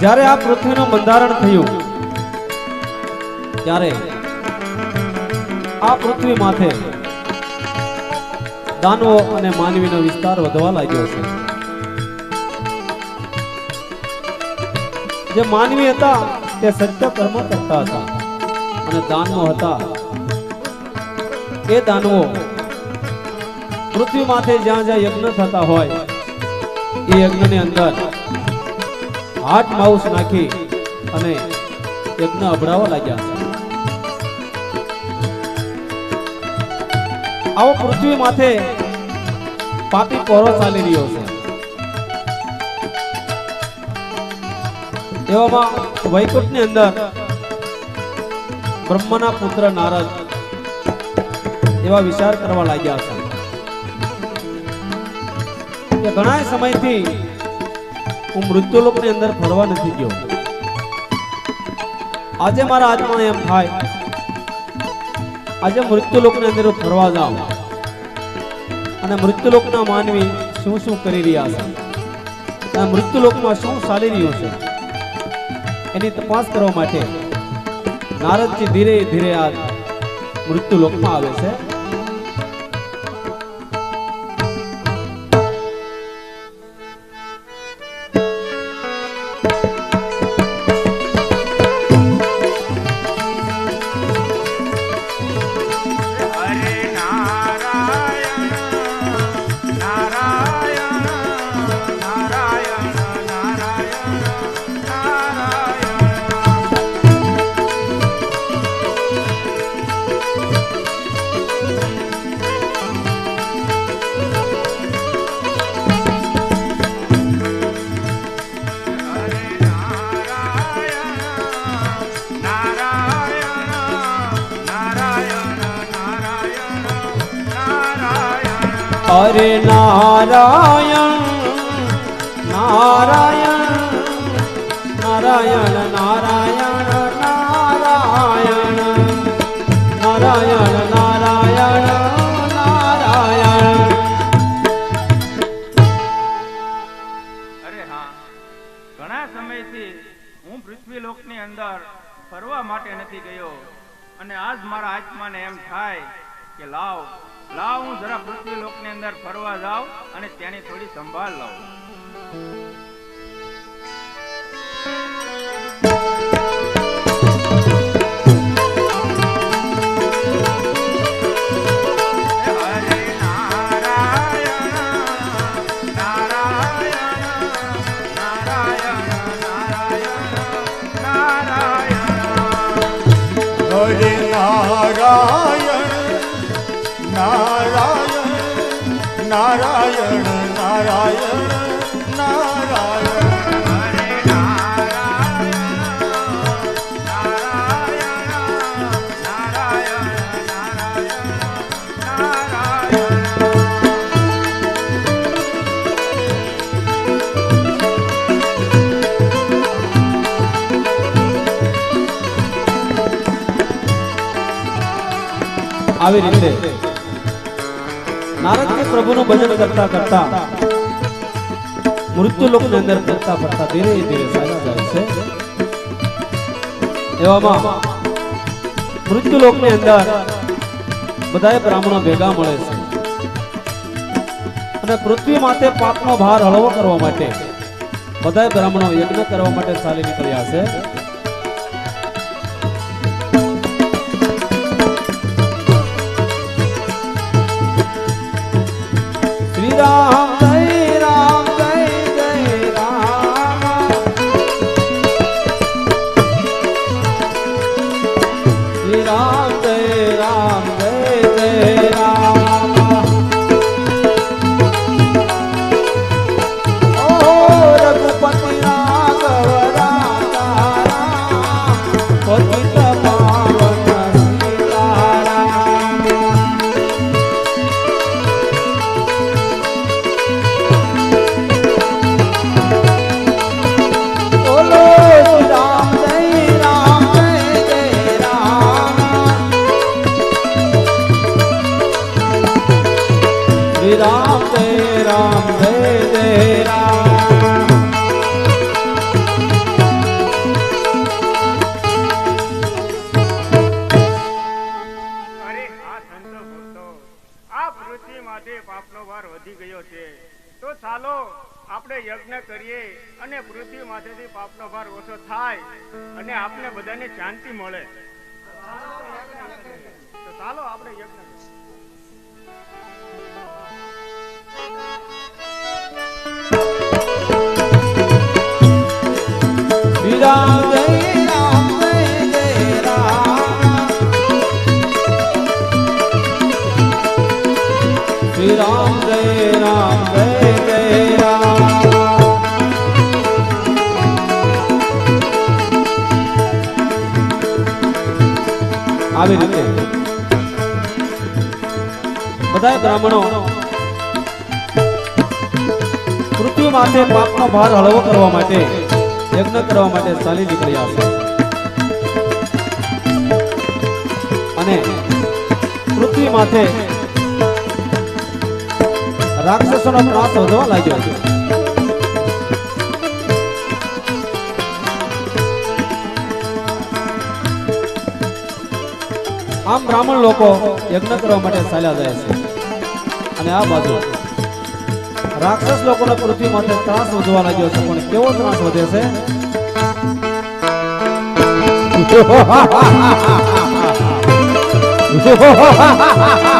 જ્યારે આ પૃથ્વીનું બંધારણ થયું, ત્યારે આ પૃથ્વી માથે દાનવો અને માનવીનો વિસ્તાર વધવા લાગ્યો છે. જે માનવી હતા, તે સત્ય કર્મ કરતા હતા અને દાનવો હતા, એ દાનવો પૃથ્વી માથે જ્યાં જ્યાં યજ્ઞ થતા હોય, એ યજ્ઞની અંદર હાથ માઉસ નાખી અને યજ્ઞ અભડાવા લાગ્યા આવો પૃથ્વી માથે પાપી કોરો ચાલી રહ્યો છે. એવામાં વૈકુંઠની અંદર બ્રહ્મના પુત્ર નારદ એવા વિચાર કરવા લાગ્યા છે. ઘણા સમયથી હું મૃત્યુલોકની અંદર ફરવા નથી ગયો. આજે મારા આત્માને એમ થાય, આજે મૃત્યુલોકની અંદર ફરવા જાઉં. અને મૃત્યુલોકના માનવી શું શું કરી રહ્યા છે? અને મૃત્યુલોકમાં શું ચાલી રહ્યું છે? એની તપાસ કરવા માટે નારદજી ધીરે ધીરે આ મૃત્યુલોકમાં આવે છે. નારાયણ નારાયણ નારાયણ નારાયણ નારાયણ નારાયણ નારાયણ નારાયણ. અરે હા, ઘણા સમયથી હું પૃથ્વી લોકની અંદર ફરવા માટે નથી ગયો અને આજ મારા આત્માને એમ થાય કે લાવ લાવ, હું જરા પૃથ્વી લોકની અંદર ફરવા જાઉં અને તેની થોડી સંભાળ લઉં હરે નારાયણ. નારાયણ નારાયણ નારાયણ આવી રીતે. નારદજી પ્રભુનું ભજન કરતા કરતા, મૃત્યુ લોકની અંદર ફરતા ફરતા ધીરે ધીરે ચાલ્યા જાય છે. એવામાં મૃત્યુ લોકની અંદર બધાએ બ્રાહ્મણો ભેગા મળે છે. અને પૃથ્વી માથે પાપનો ભાર હળવો કરવા માટે બધાએ બ્રાહ્મણો યજ્ઞ કરવા માટે ચાલી નીકળ્યા છે. પૃથ્વીમાંથી પાપનો ભાર વધી ગયો છે તો ચાલો, આપણે યજ્ઞ કરીએ અને પૃથ્વી માથેથી પાપનો ભાર ઓછો થાય અને આપને બધાને શાંતિ મળે તો ચાલો, આપણે યજ્ઞ કરીએ. આવી રીતે બધા બ્રાહ્મણો પૃથ્વી માટે પાપનો ભાર હળવો કરવા માટે, યજ્ઞ કરવા માટે ચાલી નીકળ્યા છે. અને પૃથ્વી માથે રાક્ષસોનો ત્રાસ વધવા લાગ્યો છે. આમ બ્રાહ્મણ લોકો યજ્ઞ કરવા માટે ચાલ્યા જાય છે. અને આ બાજુ રાક્ષસ લોકોના પૃથ્વી માટે ત્રાસ વધવા લાગ્યો છે પણ કેવો ત્રાસ વધે છે?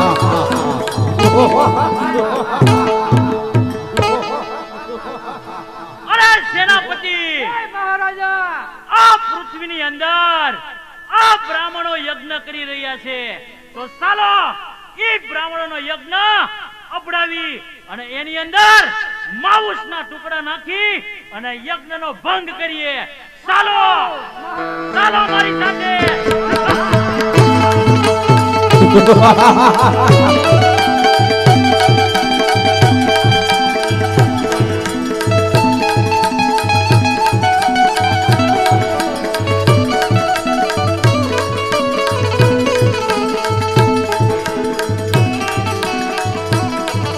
રહ્યા છે. તો ચાલો એ બ્રાહ્મણોનો યજ્ઞ અપડાવી અને એની અંદર માઉસના ટુકડા નાખી અને યજ્ઞનો ભંગ કરીએ. ચાલો ચાલો મારી સાથે.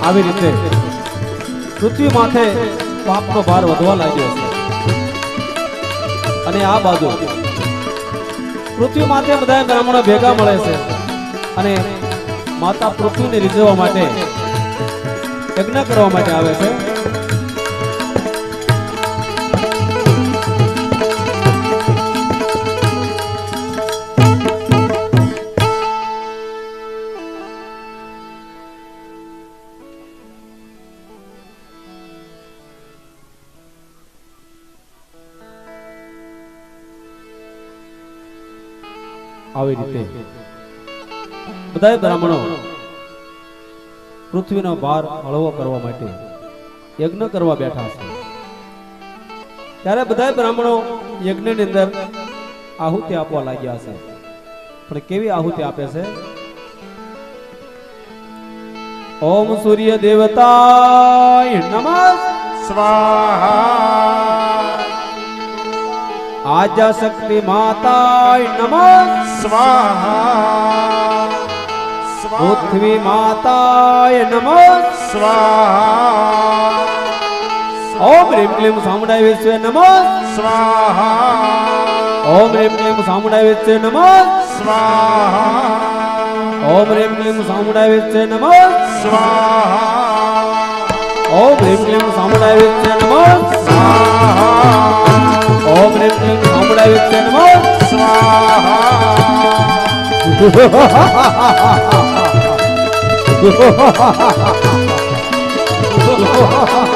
આવી રીતે પૃથ્વી માથે પાપનો ભાર વધવા લાગ્યો છે. અને આ બાજુ પૃથ્વી માથે બધા બ્રાહ્મણો ભેગા મળે છે અને માતા પૃથ્વીને રીઝવવા માટે યજ્ઞ કરવા માટે આવે છે. આવી રીતે. બધા બ્રાહ્મણો પૃથ્વીનો ભાર હળવો કરવા માટે યજ્ઞ કરવા બેઠા છે. ત્યારે બધા બ્રાહ્મણો યજ્ઞની અંદર આહુતિ આપવા લાગ્યા છે. પણ કેવી આહુતિ આપે છે? ઓમ સૂર્ય દેવતાય નમ. સ્વાહા. આજા શક્તિ માતાય નમઃ. સ્વાહા પૃથ્વી માતાય નમો. સ્વાહા. ઓમ રીમ ક્લીમ સામુડાય વિશ્વે નમો. સ્વાહા. ઓમ રીમ ક્લીમ સામુડાય વિશ્વે નમો. સ્વાહા. ઓમ રીમ ક્લીમ સામુડાય વિશ્વે નમો. સ્વાહા. ઓમ રીમ ક્લીમ સામુડાય વિશ્વે નમો. સ્વાહા. ઓમ રીમ ક્લીમ સામુડાય વિશ્વે નમઃ. સ્વાહા સેનાપતિ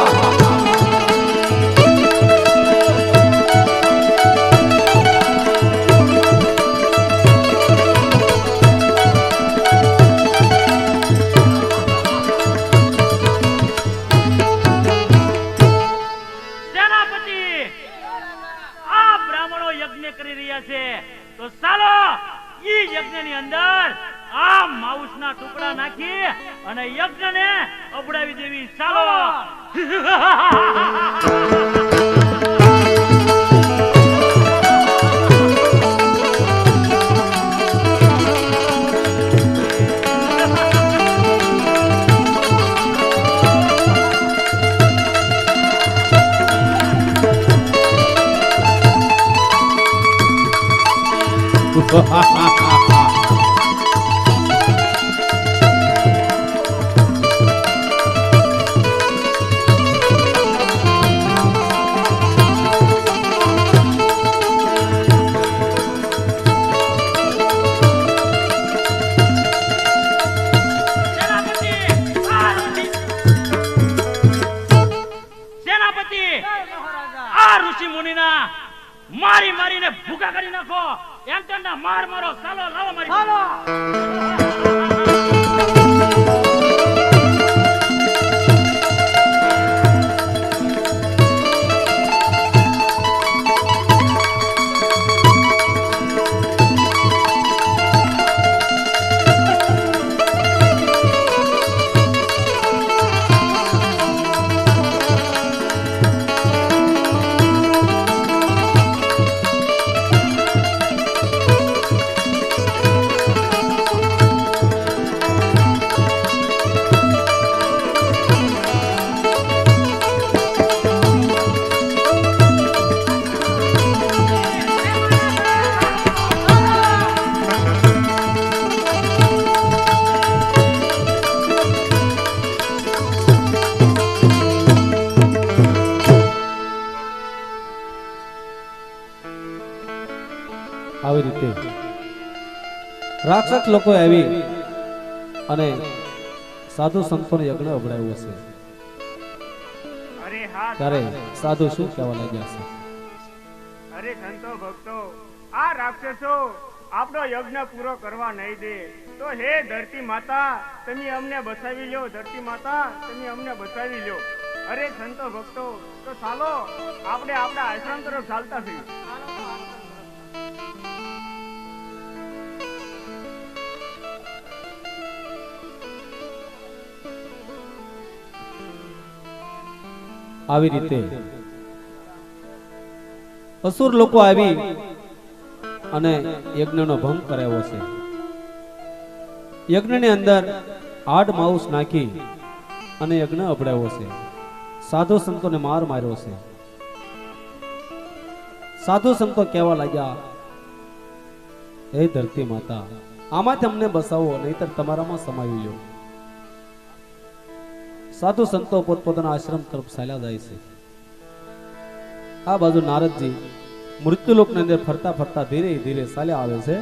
哈哈哈 રાક્ષસ લોકો આવી અને સાધુ સંતોને યજ્ઞ અવડાવ્યો છે. ત્યારે સાધુ શું કહેવા લાગ્યા છે? અરે સંતો ભક્તો આ રાક્ષસો આપણો યજ્ઞ પૂરો કરવા નહીં દે. તો હે ધરતી માતા તમે અમને બચાવી લો ધરતી માતા તમે અમને બચાવી લો. અરે સંતો ભક્તો તો ચાલો આપણે આપણા આશ્રમ તરફ ચાલતા થઈએ. આવી રીતે. અસુર લોકો આવી અને યજ્ઞનો ભંગ કરાવ્યો છે. યજ્ઞની અંદર આડ માઉસ નાખી અને યજ્ઞ અપડાવ્યો છે. સાધુ સંતોને માર માર્યો છે. સાધુ સંતો કહેવા લાગ્યા, હે ધરતી માતા આમાં તમને બસાવો નહીતર તમારામાં સમાવી લો સાધુ સંતો પોતપોતાના આશ્રમ તરફ ચાલ્યા જાય છે. આ બાજુ નારદજી મૃત્યુલોકની અંદર ફરતા ફરતા ધીરે ધીરે ચાલ્યા આવે છે.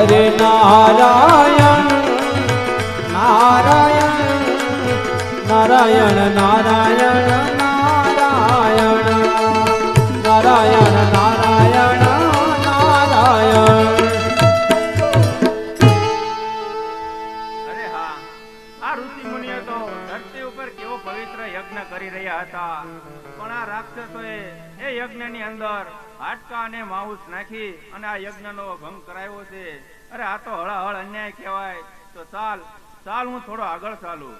નારાયણ નારાયણ નારાયણ નારાયણ નારાયણ હાડકા અને માઉસ નાખી અને આ યજ્ઞનો ભંગ કરાવ્યો છે. અરે આ તો હળહળ અન્યાય કહેવાય. તો ચાલ ચાલ હું થોડો આગળ ચાલું.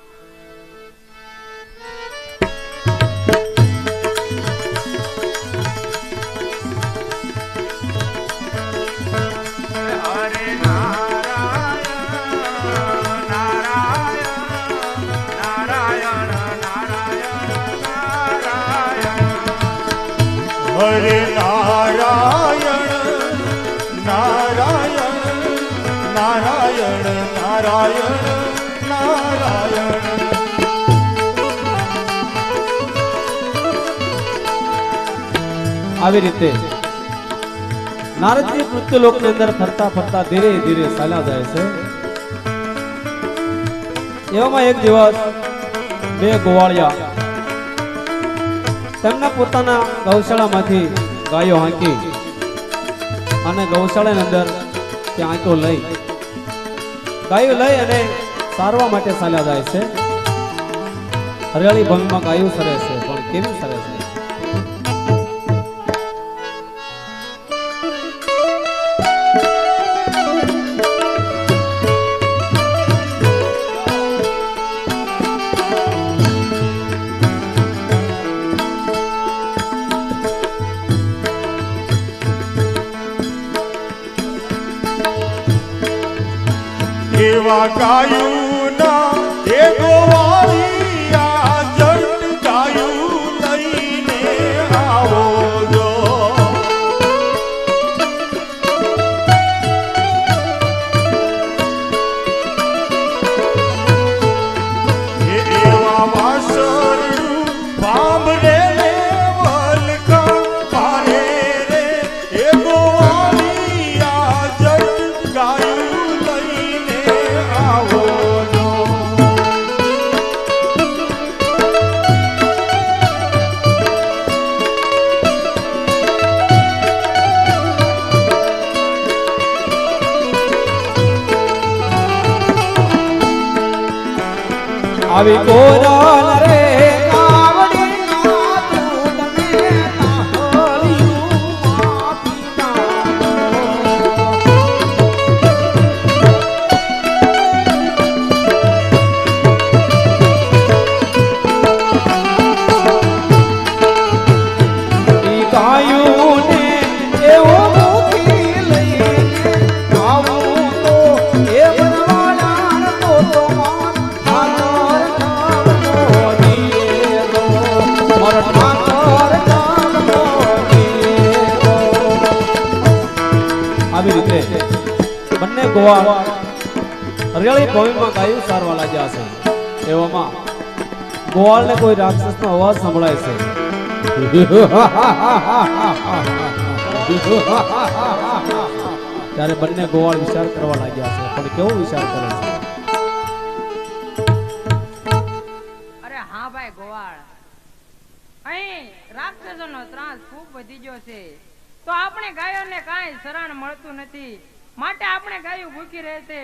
આવી રીતે નારદજી મૃત્યુલોકની અંદર ફરતા ફરતા ધીરે ધીરે ચાલ્યા જાય છે. એવામાં એક દિવસ બે ગોવાળિયા તેમના પોતાના ગૌશાળામાંથી ગાયો હાંકી અને ગૌશાળાની અંદર ત્યાં આંટો લઈ ગાયો લઈ અને સારવા માટે ચાલ્યા જાય છે. હરિયાળી ભંગમાં ગાયું સરે છે, પણ કેવી સરે છે? એવા આવી કોરલ ગોવાળને કોઈ રાક્ષસનો અવાજ સંભળાય છે. ત્યારે બંને ગોવાળ વિચાર કરવા લાગ્યા છે, પણ કેવો વિચાર કરે છે? હા ભાઈ ગોવાળ. અહીં રાક્ષસોનો ત્રાસ ખૂબ વધી ગયો છે. તો આપણે ગાયોને કાંઈ શરણ મળતું નથી. માટે આપણે ગાયો ભૂખી રહેશે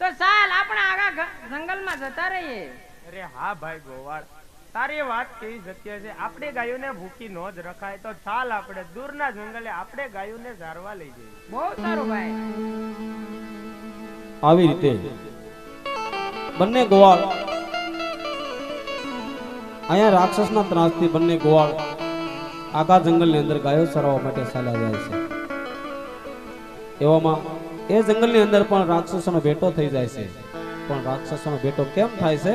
તો ચાલ આપણે આગા જંગલમાં જતા રહીએ. અરે હા ભાઈ ગોવાળ. તારી વાત કેવી સત્ય છે? આપણે ગાયોને ભૂખી ન જ રખાય તો ચાલ આપણે દૂરના જંગલે આપણે ગાયોને ઝારવા લઈ જઈએ. બહુ સારું ભાઈ. આવી રીતે બંને ગોવાળ અહીંયા રાક્ષસના ત્રાસથી બંને ગોવાળ આખા જંગલની અંદર ગાયો ચરવા માટે ચાલ્યા જાય છે. એવામાં એ જંગલની અંદર પણ રાક્ષસોનો ભેટો થઈ જાય છે. પણ રાક્ષસોનો ભેટો કેમ થાય છે?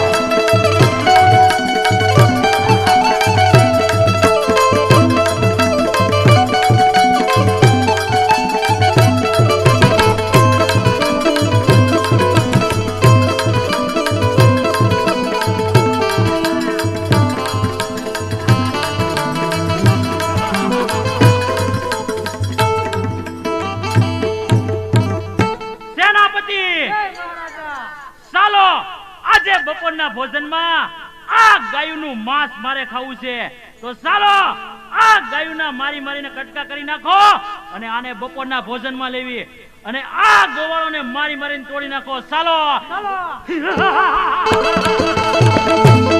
ગાયુંનું માંસ મારે ખાવું છે. તો ચાલો આ ગાયુંના મારી મારીને કટકા કરી નાખો અને આને બપોરના ભોજનમાં લેવી. અને આ ગોવાળોને મારી મારીને તોડી નાખો. ચાલો. ચાલો.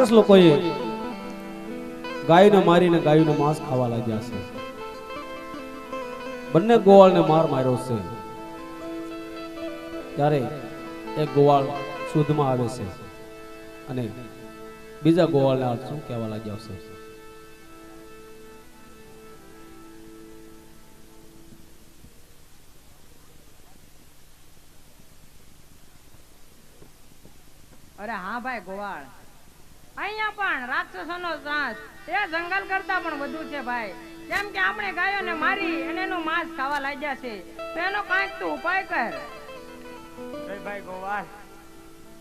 રાક્ષસ લોકોએ ગાયને મારીને ગાયનું માંસ ખાવા લાગ્યા છે. બંને ગોવાળને માર માર્યો છે. ત્યારે એક ગોવાળ શુદ્ધમાં આવે છે અને બીજા ગોવાળને આ શું કહેવા લાગ્યા છે? અરે હા ભાઈ ગોવાળ. અહીંયા પણ રાક્ષસોનો ત્રાસ એ જંગલ કરતા પણ વધુ છે ભાઈ. કેમ કે આપણે ગાયોને મારી અને એનું માંસ ખાવા લાગ્યા છે. તો એનો કાંઈક તું ઉપાય કર. ભાઈ ગોવાલ.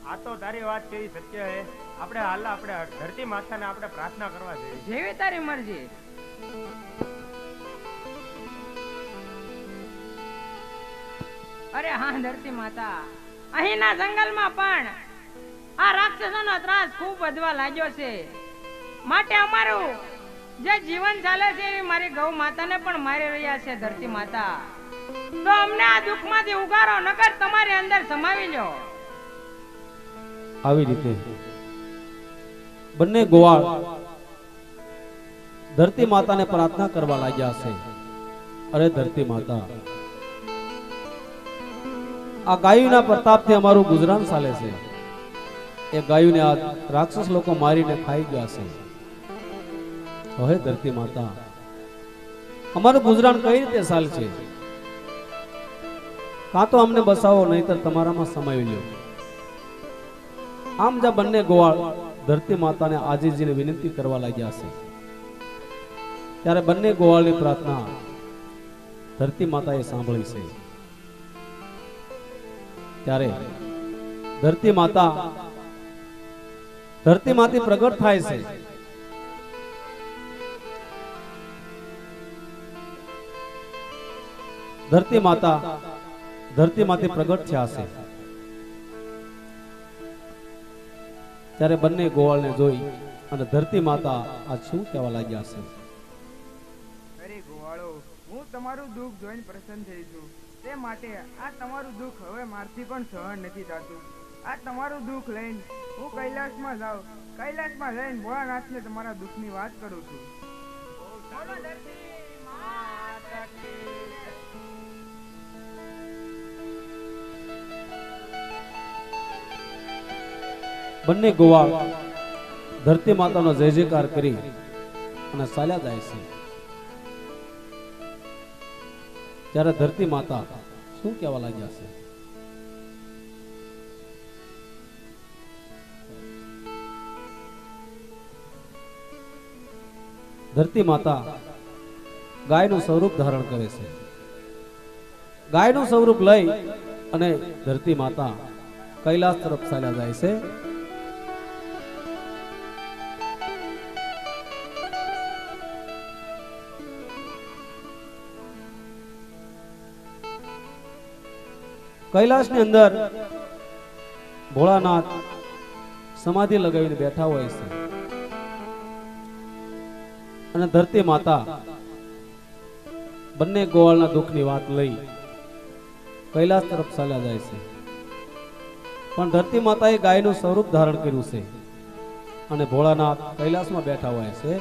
આ તો તારી વાત કેવી સત્ય હે આપણે હાલ આપણે ધરતી માતાને આપણે પ્રાર્થના કરવા જોઈએ જેવી તારી મરજી. અરે હા ધરતી માતા. અહીંના જંગલમાં પણ આ રાક્ષસોનો ત્રાસ ખૂબ વધવા લાગ્યો છે. માટે અમારું જે જીવન ચાલે છે એ મારી ગૌ માતાને પણ મારી રહ્યા છે, ધરતી માતા. તો અમને આ દુઃખમાંથી ઉગારો નકર તમારી અંદર સમાવી લો. આવી રીતે બંને ગોવાળ ધરતી માતાને પ્રાર્થના કરવા લાગ્યા છે. અરે ધરતી માતા, આ ગાયુના પ્રતાપથી અમારું ગુજરાન ચાલે છે. એ ગાયોને આ રાક્ષસ લોકો મારીને ખાઈ ગયા છે. હવે ધરતી માતા, અમારું ગુજરાન કઈ રીતે ચાલશે? કાં તો અમને બસાવો નહીતર તમારામાં સમાવી લ્યો. આમ જ્યાં બંને ગોવાળ ધરતી માતાને આજીજીને વિનંતી કરવા લાગ્યા છે. ત્યારે બંને ગોવાળની પ્રાર્થના ધરતી માતાએ સાંભળી છે. ત્યારે ધરતી માતા ધરતી માંથી પ્રગટ થાય છે. ધરતી માતા ધરતી માંથી પ્રગટ થયા છે. ત્યારે બંને ગોવાળને જોઈ અને ધરતી માતા આ શું કહેવા લાગ્યા છે? ગોવાળો, હું તમારું દુઃખ જોઈને પ્રસન્ન થઈ છું. તે માટે આ તમારું દુઃખ હવે મારથી પણ સહન નથી થતું. આ તમારું દુઃખ લઈને હું કૈલાસમાં જાઉં. કૈલાસમાં જઈને ભોળાનાથને તમારા દુઃખની વાત કરું છું. બંને ગોવા ધરતી માતાનો જય જયકાર કરી અને ચાલ્યા જાય છે. ત્યારે ધરતી માતા શું કહેવા લાગ્યા છે? ધરતી માતા ગાયનું સ્વરૂપ ધારણ કરે છે. ગાયનું સ્વરૂપ લઈ અને ધરતી માતા કૈલાસ તરફ ચાલ્યા જાય છે. કૈલાસની અંદર ભોળાનાથ સમાધિ લગાવીને બેઠા હોય છે. અને ધરતી માતા બંને ગોવાળના દુઃખની વાત લઈ કૈલાસ તરફ ચાલ્યા જાય છે. પણ ધરતી માતાએ ગાયનું સ્વરૂપ ધારણ કર્યું છે અને ભોળાનાથ કૈલાસમાં બેઠા હોય છે.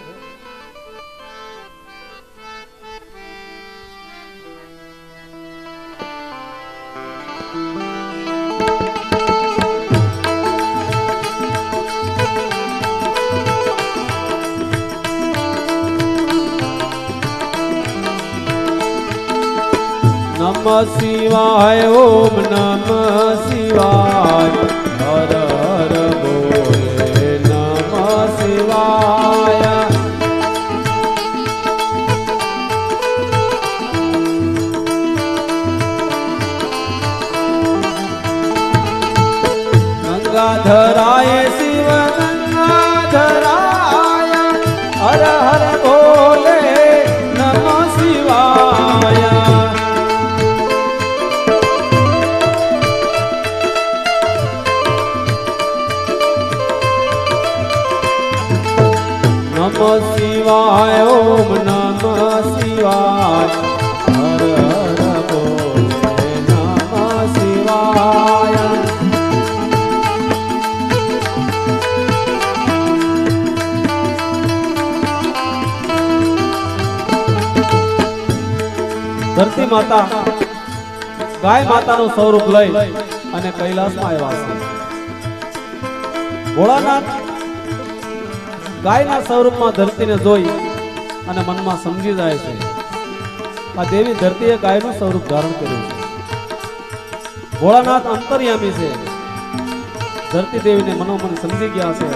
શિવાય ઓમ નમ શિવાય. માતાનું સ્વરૂપ લઈ અને કૈલાસમાં આવ્યા છે. ભોળાનાથ ગાયના સ્વરૂપમાં ધરતીને જોઈ અને મનમાં સમજી જાય છે, આ દેવી ધરતીએ ગાયનું સ્વરૂપ ધારણ કર્યું છે. ભોળાનાથ અંતર્યામી છે. ધરતી દેવીને મનોમન સમજી ગયા છે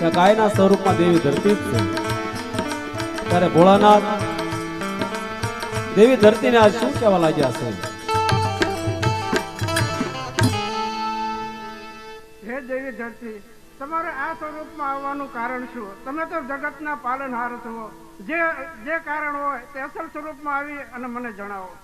કે ગાયના સ્વરૂપમાં દેવી ધરતી જ છે. ત્યારે ભોળાનાથ દેવી ધરતીને આજ શું કહેવા લાગ્યા છે? ધરતી તમારે આ સ્વરૂપમાં આવવાનું કારણ શું? તમે તો જગતના પાલનહાર છો. જે જે કારણ હોય તે અસલ સ્વરૂપમાં આવી અને મને જણાવો.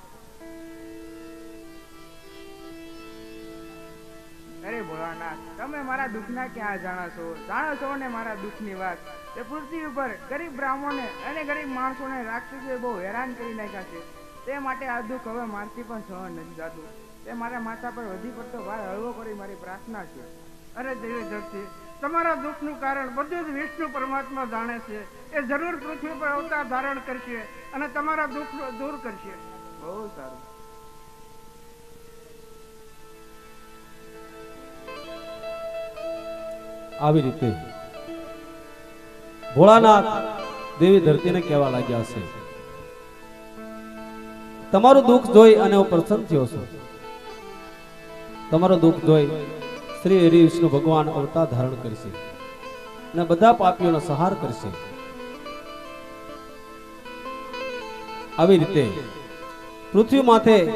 અરે ભોળાનાથ, તમે મારા દુઃખના ક્યાં જાણો છો? જાણો છો ને મારા દુઃખની વાત. એ પૃથ્વી ઉપર ગરીબ બ્રાહ્મણોને અને ગરીબ માણસોને રાક્ષસોએ બહુ હેરાન કરી નાખ્યા છે. તે માટે આ દુઃખ હવે મારથી પણ સહન નથી થતું. તે મારા માથા પર વધી પડતો ભાર હળવો કરી મારી પ્રાર્થના છે. અરે દેવી ધરતી તમારા દુઃખનું કારણ બધું જ વિષ્ણુ પરમાત્મા જાણે છે. એ જરૂર પૃથ્વી પર અવતાર ધારણ કરશે અને તમારા દુઃખ દૂર કરશે. બહુ સારું. આવી રીતે ભોળાનાથ દેવી ધરતીને કહેવા લાગ્યા છે. તમારું દુઃખ જોઈ અને હું પ્રસન્ન થયો છું. તમારું દુઃખ જોઈ શ્રી હરિ વિષ્ણુ ભગવાન અવતાર ધારણ કરશે અને બધા પાપીઓનો સહાર કરશે. આવી રીતે પૃથ્વી માથે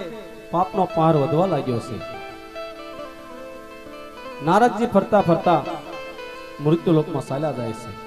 પાપનો પાર વધવા લાગ્યો છે. નારદજી ફરતા ફરતા મૃત્યુ લોકમાં ચાલ્યા જાય છે.